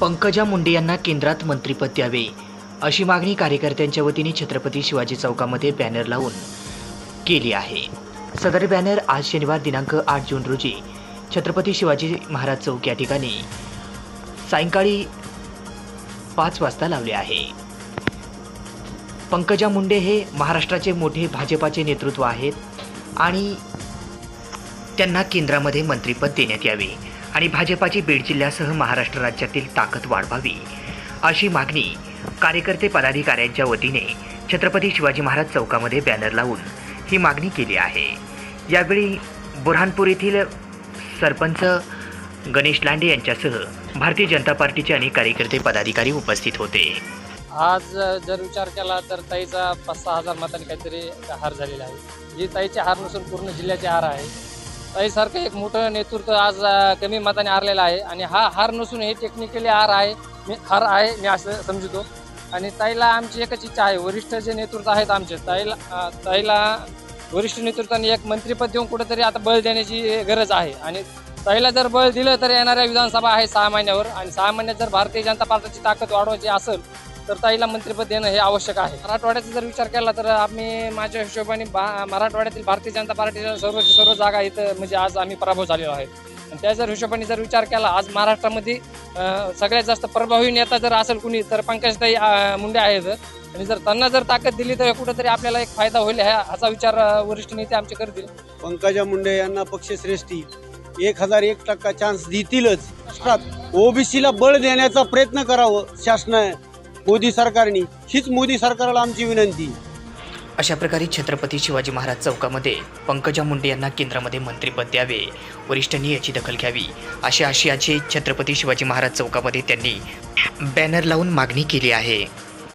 पंकजा मुंडे यांना केंद्रात मंत्रिपद द्यावे अशी मागणी कार्यकर्त्यांच्या वतीने छत्रपती शिवाजी चौकामध्ये बॅनर लावून केली आहे. सदर बॅनर आज शनिवार दिनांक आठ जून रोजी छत्रपती शिवाजी महाराज चौक या ठिकाणी सायंकाळी पाच वाजता लावले आहे. पंकजा मुंडे हे महाराष्ट्राचे मोठे भाजपाचे नेतृत्व आहेत आणि त्यांना केंद्रामध्ये मंत्रिपद देण्यात यावे. आणि भाजपाची बीड जिल्ह्यासह महाराष्ट्र राज्यातील ताकद वाढवावी. अशी मागणी कार्यकर्ते पदाधिकाऱ्यांच्या वतीने छत्रपती शिवाजी महाराज चौकामध्ये बॅनर लावून ही मागणी केली आहे. यावेळी बुरहानपूर येथील सरपंच गणेश लांडे यांच्यासह भारतीय जनता पार्टीचे अनेक कार्यकर्ते पदाधिकारी उपस्थित होते. आज जर विचार केला तर ताईचा पाच सहा हजार मतांनी काहीतरी हार झालेला आहे. ही ताईचे हार नसून पूर्ण जिल्ह्याचे हार आहे. ताईसारखं एक मोठं नेतृत्व आज कमी मताने हारलेलं आहे. आणि हा हार नसून हे टेक्निकली हार आहे. मी हार आहे मी असं समजतो. आणि ताईला आमची एकच इच्छा आहे. वरिष्ठ जे नेतृत्व आहेत आमचे ताईला ताईला वरिष्ठ नेतृत्वाने एक मंत्रिपद देऊन कुठेतरी आता बळ देण्याची गरज आहे. आणि ताईला जर बळ दिलं तर येणाऱ्या विधानसभा आहे सहा महिन्यावर. आणि सहा महिन्यात जर भारतीय जनता पार्टीची ताकद वाढवायची असेल तर ताईला मंत्रिपद देणं हे आवश्यक आहे. मराठवाड्याचा जर विचार केला तर आम्ही माझ्या हिशोबाने बा मराठवाड्यातील भारतीय जनता पार्टीच्या सर्व सर्व जागा इथं म्हणजे आज आम्ही पराभव झालेलो आहे. आणि त्या जर हिशोबाने जर विचार केला आज महाराष्ट्रामध्ये सगळ्यात जास्त प्रभावी नेता जर असेल कुणी तर पंकजताई मुंडे आहेत. आणि जर त्यांना जर ताकद दिली तर कुठेतरी आपल्याला एक फायदा होईल ह्या ह्याचा विचार वरिष्ठ नेते आमचे करतील. पंकजा मुंडे यांना पक्षश्रेष्ठी. एक हजार एक टक्का चान्स देतीलच. ओबीसीला बळ देण्याचा प्रयत्न करावं शासन मोदी सरकारने हीच मोदी सरकारला आमची विनंती. अशा प्रकारे छत्रपती शिवाजी महाराज चौकामध्ये पंकजा मुंडे यांना केंद्रामध्ये मंत्रिपद द्यावे वरिष्ठांनी याची दखल घ्यावी अशा आशयाची छत्रपती शिवाजी महाराज चौकामध्ये त्यांनी बॅनर लावून मागणी केली आहे.